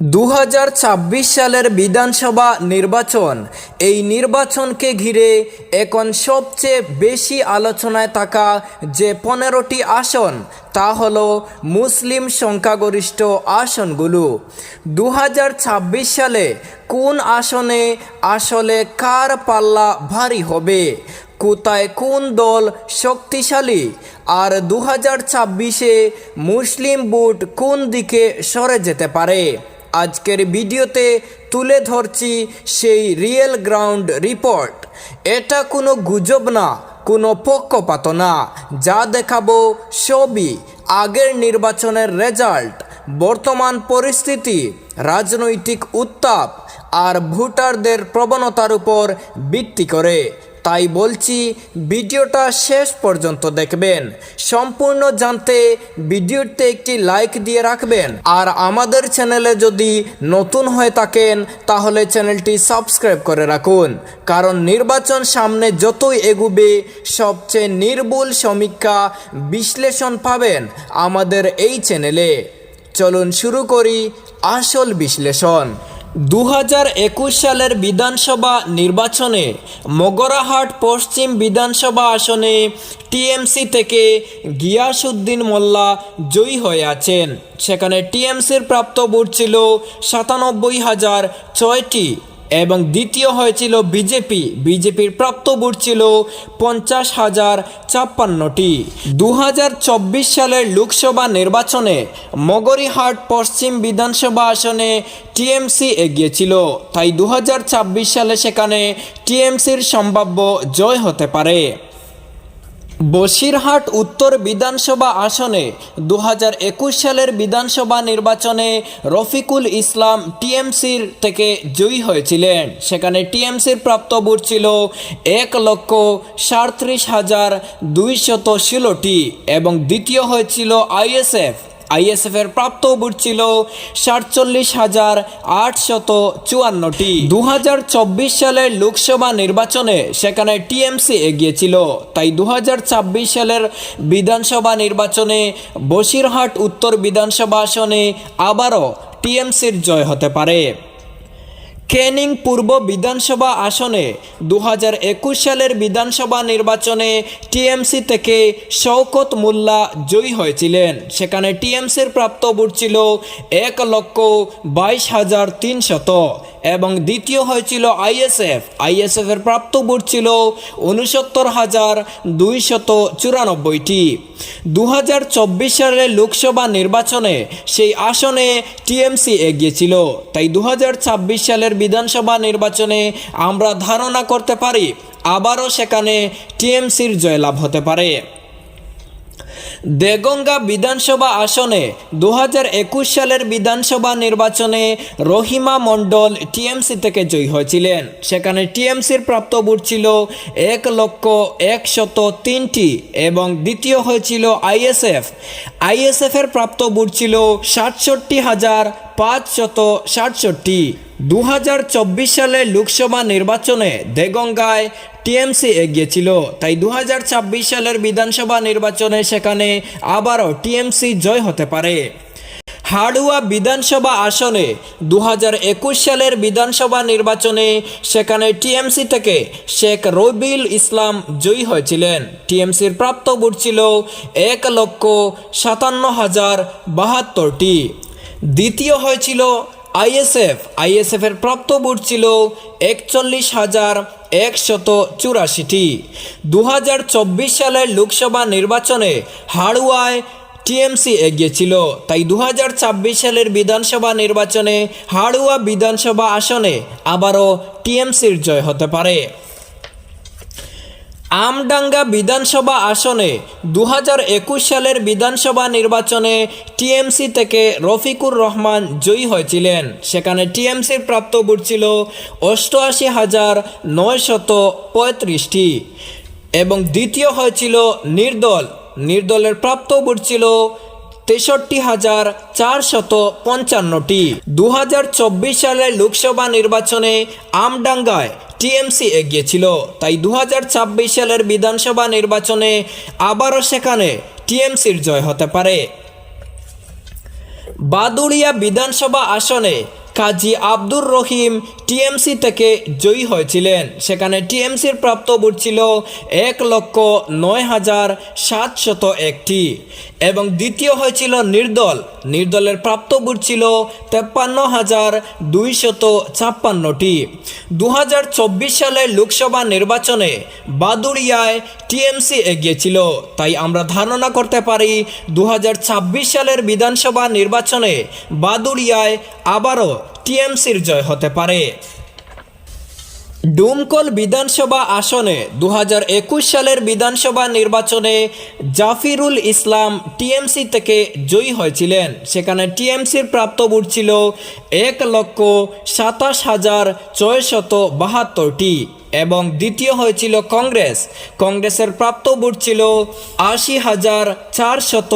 দু হাজার ছাব্বিশ সালের বিধানসভা নির্বাচন। এই নির্বাচনকে ঘিরে এখন সবচেয়ে বেশি আলোচনায় থাকা যে পনেরোটি আসন, তা হল মুসলিম সংখ্যাগরিষ্ঠ আসনগুলো। দু হাজার ছাব্বিশ সালে কোন আসনে আসলে কার পাল্লা ভারী হবে? কোথায় কোন দল শক্তিশালী? আর দু হাজার ছাব্বিশে মুসলিম বুট কোন দিকে সরে যেতে পারে? আজকের ভিডিওতে তুলে ধরছি সেই রিয়েল গ্রাউন্ড রিপোর্ট। এটা কোনো গুজব না, কোনো পক্ষপাত না। যা দেখাবো সবই আগের নির্বাচনের রেজাল্ট, বর্তমান পরিস্থিতি, রাজনৈতিক উত্তাপ আর ভোটারদের প্রবণতার উপর ভিত্তি করে। তাই বলছি ভিডিওটা শেষ পর্যন্ত দেখবেন। সম্পূর্ণ জানতে ভিডিওতে একটি লাইক দিয়ে রাখবেন। আর আমাদের চ্যানেলে যদি নতুন হয়ে থাকেন, তাহলে চ্যানেলটি সাবস্ক্রাইব করে রাখুন। কারণ নির্বাচন সামনে যতই এগুবে, সবচেয়ে নির্ভুল সমীক্ষা বিশ্লেষণ পাবেন আমাদের এই চ্যানেলে। চলুন শুরু করি আসল বিশ্লেষণ। দু হাজার একুশ সালের বিধানসভা নির্বাচনে মগরাহাট পশ্চিম বিধানসভা আসনে টিএমসি থেকে গিয়াসুদ্দিন মোল্লা জয়ী হয়ে আছেন। সেখানে টিএমসির প্রাপ্ত ভোট ছিল সাতানব্বই হাজার ছয়টি। এবং দ্বিতীয় হয়েছিল বিজেপি। বিজেপির প্রাপ্ত ভোট ছিল পঞ্চাশ হাজার ছাপ্পান্নটি। দু হাজার চব্বিশ সালের লোকসভা নির্বাচনে মগরিহাট পশ্চিম বিধানসভা আসনে টিএমসি এগিয়েছিল। তাই দু হাজার ছাব্বিশ সালে সেখানে টিএমসির সম্ভাব্য জয় হতে পারে। বসিরহাট উত্তর বিধানসভা আসনে দু একুশ সালের বিধানসভা নির্বাচনে রফিকুল ইসলাম টিএমসির থেকে জয়ী হয়েছিলেন। সেখানে টিএমসির প্রাপ্ত ভোট ছিল এক লক্ষ সাঁত্রিশ হাজার দুইশত ষোলোটি এবং দ্বিতীয় হয়েছিল আইএসএফ। আইএসএফের প্রাপ্ত ভোট ছিল সাতচল্লিশ হাজার আটশত চুয়ান্নটি। দু হাজার চব্বিশ সালের লোকসভা নির্বাচনে সেখানে টিএমসি এগিয়েছিল। তাই দু হাজার ছাব্বিশ সালের বিধানসভা নির্বাচনে বসিরহাট উত্তর বিধানসভা আসনে আবারও টিএমসির জয় হতে পারে। ক্যানিং পূর্ব বিধানসভা আসনে দু হাজার একুশ সালের বিধানসভা নির্বাচনে টিএমসি থেকে শওকত মোল্লা জয়ী হয়েছিলেন। সেখানে টিএমসির প্রাপ্ত ভোট ছিল এক লক্ষ বাইশ হাজার তিনশত এবং দ্বিতীয় হয়েছিল আইএসএফ। আইএসএফ এর প্রাপ্ত ভোট ছিল উনসত্তর হাজার দুইশত চুরানব্বইটি। দু হাজার চব্বিশ সালের লোকসভা নির্বাচনে সেই আসনে টিএমসি এগিয়েছিল। তাই দু হাজার ছাব্বিশ সালের বিধানসভা নির্বাচনে আমরা ধারণা করতে পারি আবারও সেখানে টিএমসির জয়লাভ হতে পারে। দেগঙ্গা বিধানসভা আসনে দু একুশ সালের বিধানসভা নির্বাচনে রহিমা মণ্ডল টিএমসি থেকে জয়ী হয়েছিলেন। সেখানে টিএমসির প্রাপ্ত ভোট ছিল এক লক্ষ একশত তিনটি এবং দ্বিতীয় হয়েছিল আইএসএফ। আইএসএফের প্রাপ্ত ভোট ছিল সাতষট্টি হাজার পাঁচশত সাতষট্টি। দু সালের লোকসভা নির্বাচনে দেগঙ্গায় টিএমসি এগিয়েছিল। তাই দু হাজার ছাব্বিশ সালের বিধানসভা নির্বাচনে সেখানে আবারও টিএমসি জয় হতে পারে। হাড়ুয়া বিধানসভা আসনে দুহাজার একুশ সালের বিধানসভা নির্বাচনে সেখানে টিএমসি থেকে শেখ রবিল ইসলাম জয়ী হয়েছিলেন। টিএমসির প্রাপ্ত ভোট ছিল এক লক্ষ সাতান্ন হাজার বাহাত্তরটি। দ্বিতীয় হয়েছিল আইএসএফ, আইএসএফের প্রাপ্ত ভোট ছিল একচল্লিশ হাজার একশত চুরাশিটি। দু হাজার চব্বিশ সালের লোকসভা নির্বাচনে হাড়ুয়ায় টিএমসি এগিয়েছিল। তাই দু হাজার ছাব্বিশ সালের বিধানসভা নির্বাচনে হাড়ুয়া বিধানসভা আসনে আবারও টিএমসির জয় হতে পারে। আমডাঙ্গা বিধানসভা আসনে দু একুশ সালের বিধানসভা নির্বাচনে টিএমসি থেকে রফিকুর রহমান জয়ী হয়েছিলেন। সেখানে টিএমসির প্রাপ্ত ভোট ছিল অষ্টআশি হাজার নয়শত পঁয়ত্রিশটি। এবং দ্বিতীয় হয়েছিল নির্দল। নির্দলের প্রাপ্ত ভোট ছিল তেষট্টি হাজার চারশত পঞ্চান্নটি। দু সালের লোকসভা নির্বাচনে আমডাঙ্গায় টিএমসি এগিয়েছিল। তাই দু হাজার ছাব্বিশ সালের বিধানসভা নির্বাচনে আবারও সেখানে টিএমসির জয় হতে পারে। বাদুড়িয়া বিধানসভা আসনে কাজী আব্দুর রহিম টিএমসি থেকে জয়ী হয়েছিলেন। সেখানে টিএমসির প্রাপ্ত ভোট ছিল এক লক্ষ নয় হাজার সাতশত একটি। এবং দ্বিতীয় হয়েছিল নির্দল। নির্দলের প্রাপ্ত ভোট ছিল তেপ্পান্ন হাজার দুইশত ছাপ্পান্নটি। দু হাজার চব্বিশ সালের লোকসভা নির্বাচনে বাদুড়িয়ায় টিএমসি এগিয়েছিল। তাই আমরা ধারণা করতে পারি দু হাজার ছাব্বিশ সালের বিধানসভা নির্বাচনে বাদুড়িয়ায় আবারও টিএমসির জয় হতে পারে। ডুমকল বিধানসভা আসনে দু হাজার একুশ সালের বিধানসভা নির্বাচনে জাফিরুল ইসলাম টিএমসি থেকে জয়ী হয়েছিলেন। সেখানে টিএমসির প্রাপ্ত ভোট ছিল এক লক্ষ সাতাশ হাজার ছয়শত বাহাত্তরটি এবং দ্বিতীয় হয়েছিল কংগ্রেস। কংগ্রেসের প্রাপ্ত ভোট ছিল আশি হাজার চারশত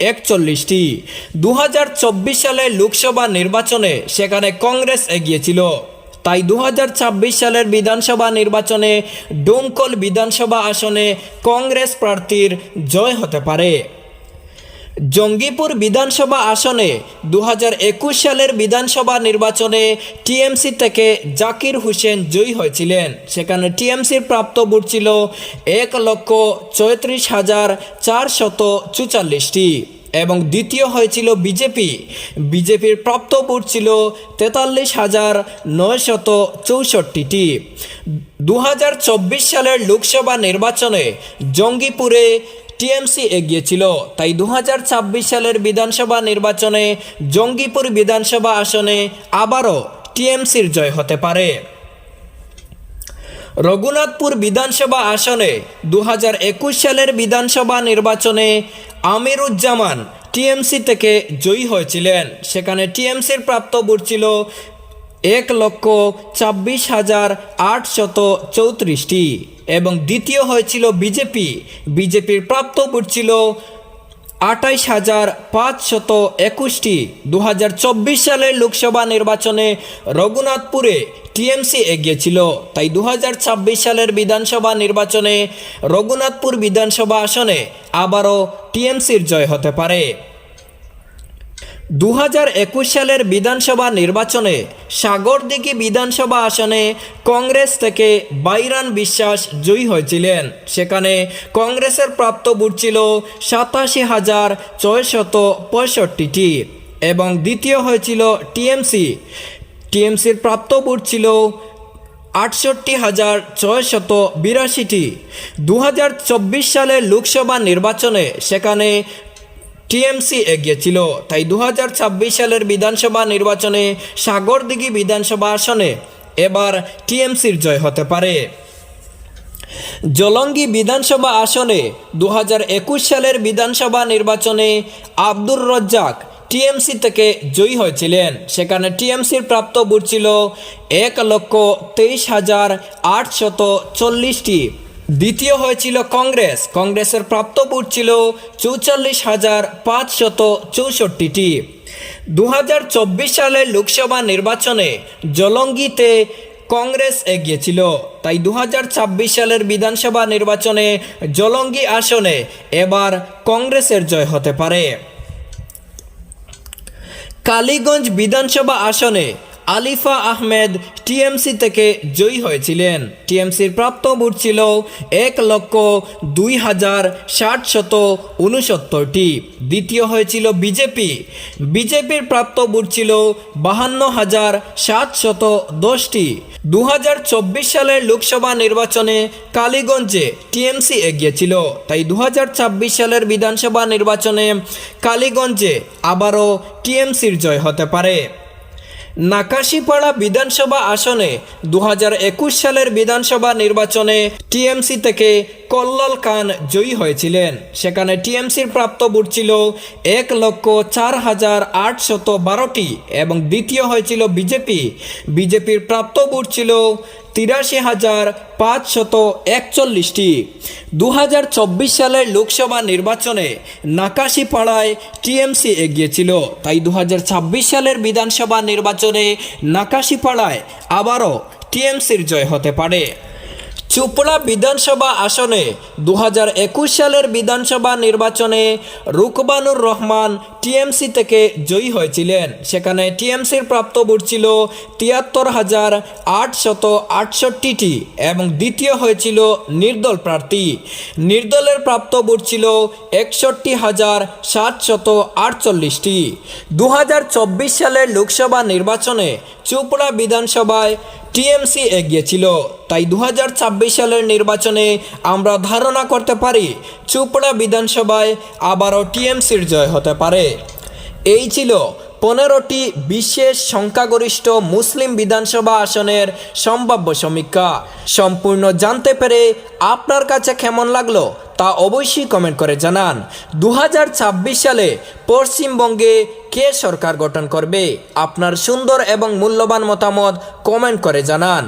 একচল্লিশটি। দু সালে লোকসভা নির্বাচনে সেখানে কংগ্রেস এগিয়েছিল। তাই দু হাজার ছাব্বিশ সালের বিধানসভা নির্বাচনে ডোমকল বিধানসভা আসনে কংগ্রেস প্রার্থীর জয় হতে পারে। জঙ্গিপুর বিধানসভা আসনে দু হাজার একুশ সালের বিধানসভা নির্বাচনে টিএমসি থেকে জাকির হোসেন জয়ী হয়েছিলেন। সেখানে টিএমসির প্রাপ্ত ভোট ছিল এক লক্ষ চৌত্রিশ হাজার চারশত চুচাল্লিশটি এবং দ্বিতীয় হয়েছিল বিজেপি। বিজেপির প্রাপ্ত ভোট ছিল তেতাল্লিশ হাজার নয়শত চৌষট্টিটি। দু সালের লোকসভা নির্বাচনে জঙ্গিপুরে টিএমসি এগিয়েছিল। তাই দু হাজার ছাব্বিশ সালের বিধানসভা নির্বাচনে জঙ্গিপুর বিধানসভা আসনে আবারও টিএমসির জয় হতে পারে। রঘুনাথপুর বিধানসভা আসনে দু হাজার একুশ সালের বিধানসভা নির্বাচনে আমিরুজ্জামান টিএমসি থেকে জয়ী হয়েছিলেন। সেখানে টিএমসির প্রাপ্ত ভোট ছিল এক লক্ষ ছাব্বিশ হাজার আটশত চৌত্রিশটি। এবং দ্বিতীয় হয়েছিল বিজেপি। বিজেপির প্রাপ্ত ভোট ছিল আটাইশ হাজার পাঁচশত একুশটি। দু হাজার চব্বিশ সালের লোকসভা নির্বাচনে রঘুনাথপুরে টিএমসি এগিয়েছিল। তাই দু হাজার ছাব্বিশ সালের বিধানসভা নির্বাচনে রঘুনাথপুর বিধানসভা আসনে আবারও টিএমসির জয় হতে পারে। দু একুশ সালের বিধানসভা নির্বাচনে সাগরদিঘি বিধানসভা আসনে কংগ্রেস থেকে বাইরান বিশ্বাস জয়ী হয়েছিলেন। সেখানে কংগ্রেসের প্রাপ্ত ভোট ছিল সাতাশি হাজার ছয়শত পঁয়ষট্টিটি এবং দ্বিতীয় হয়েছিল টিএমসি। টিএমসির প্রাপ্ত ভোট ছিল আটষট্টি হাজার ছয়শত বিরাশিটি। দু হাজার চব্বিশ সালের লোকসভা নির্বাচনে সেখানে টিএমসি এগিয়েছিল। তাই দু হাজার ছাব্বিশ সালের বিধানসভা নির্বাচনে সাগরদিঘি বিধানসভা আসনে এবার টিএমসির জয় হতে পারে। জলঙ্গি বিধানসভা আসনে দু হাজার একুশ সালের বিধানসভা নির্বাচনে আব্দুর রজ্জাক টিএমসি থেকে জয়ী হয়েছিলেন। সেখানে টিএমসির প্রাপ্ত ভোট ছিল এক লক্ষ তেইশ হাজার আটশত চল্লিশটি। দ্বিতীয় হয়েছিল কংগ্রেস। কংগ্রেসের প্রাপ্ত ভোট ছিল চৌচল্লিশ হাজার পাঁচশত চৌষট্টিটি। দু সালের লোকসভা নির্বাচনে জলঙ্গিতে কংগ্রেস এগিয়েছিল। তাই দু হাজার ছাব্বিশ সালের বিধানসভা নির্বাচনে জলঙ্গি আসনে এবার কংগ্রেসের জয় হতে পারে। কালীগঞ্জ বিধানসভা আসনে আলিফা আহমেদ টিএমসি থেকে জয়ী হয়েছিলেন। টিএমসির প্রাপ্ত ভোট ছিল এক লক্ষ দুই হাজার ষাট শত উনসত্তরটি দ্বিতীয় হয়েছিল বিজেপি। বিজেপির প্রাপ্ত ভোট ছিল বাহান্ন হাজার সাতশত দশটি। দু হাজার চব্বিশ সালের লোকসভা নির্বাচনে কালীগঞ্জে টিএমসি এগিয়েছিল। তাই দু হাজার ছাব্বিশ সালের বিধানসভা নির্বাচনে কালীগঞ্জে আবারও টিএমসির জয় হতে পারে। নাকাশিপাড়া বিধানসভা আসনে দু একুশ সালের বিধানসভা নির্বাচনে টিএমসি থেকে কল্লল খান জয়ী হয়েছিলেন। সেখানে টিএমসির প্রাপ্ত ভোট ছিল এক লক্ষ চার হাজার আটশত বারোটি এবং দ্বিতীয় হয়েছিল বিজেপি। বিজেপির প্রাপ্ত ভোট ছিল তিরাশি হাজার পাঁচশত একচল্লিশটি। দু হাজার চব্বিশ সালের লোকসভা নির্বাচনে নাকাশিপাড়ায় টিএমসি এগিয়েছিল। তাই দু হাজার ছাব্বিশ সালের বিধানসভা নির্বাচনে নাকাশিপাড়ায় আবারও টিএমসির জয় হতে পারে। চুপড়া বিধানসভা আসনে দু একুশ সালের বিধানসভা নির্বাচনে রুকবানুর রহমান টিএমসি থেকে জয়ী হয়েছিলেন। সেখানে টিএমসির প্রাপ্ত ভোট ছিল তিয়াত্তর হাজার আটশত আটষট্টিটি এবং দ্বিতীয় হয়েছিল নির্দল প্রার্থী। নির্দলের প্রাপ্ত ভোট ছিল একষট্টি হাজার সাতশত আটচল্লিশটি। দু হাজার চব্বিশ সালের লোকসভা নির্বাচনে চুপড়া বিধানসভায় টিএমসি এগিয়েছিল। তাই দু হাজার ছাব্বিশ সালের নির্বাচনে আমরা ধারণা করতে পারি চুপড়া বিধানসভায় আবারও টিএমসির জয় হতে পারে। এই ছিল পনেরোটি বিশেষ সংখ্যাগরিষ্ঠ মুসলিম বিধানসভা আসনের সম্ভাব্য সমীক্ষা। সম্পূর্ণ জানতে পেরে আপনার কাছে কেমন লাগল তা অবশ্যই কমেন্ট করে জানান। দু হাজার ছাব্বিশ সালে পশ্চিমবঙ্গে কে সরকার গঠন করবে? আপনার সুন্দর এবং মূল্যবান মতামত কমেন্ট করে জানান।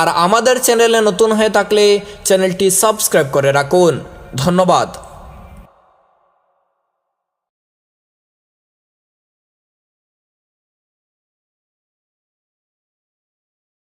আর আমাদের চ্যানেলে নতুন হয়ে থাকলে চ্যানেলটি সাবস্ক্রাইব করে রাখুন। ধন্যবাদ।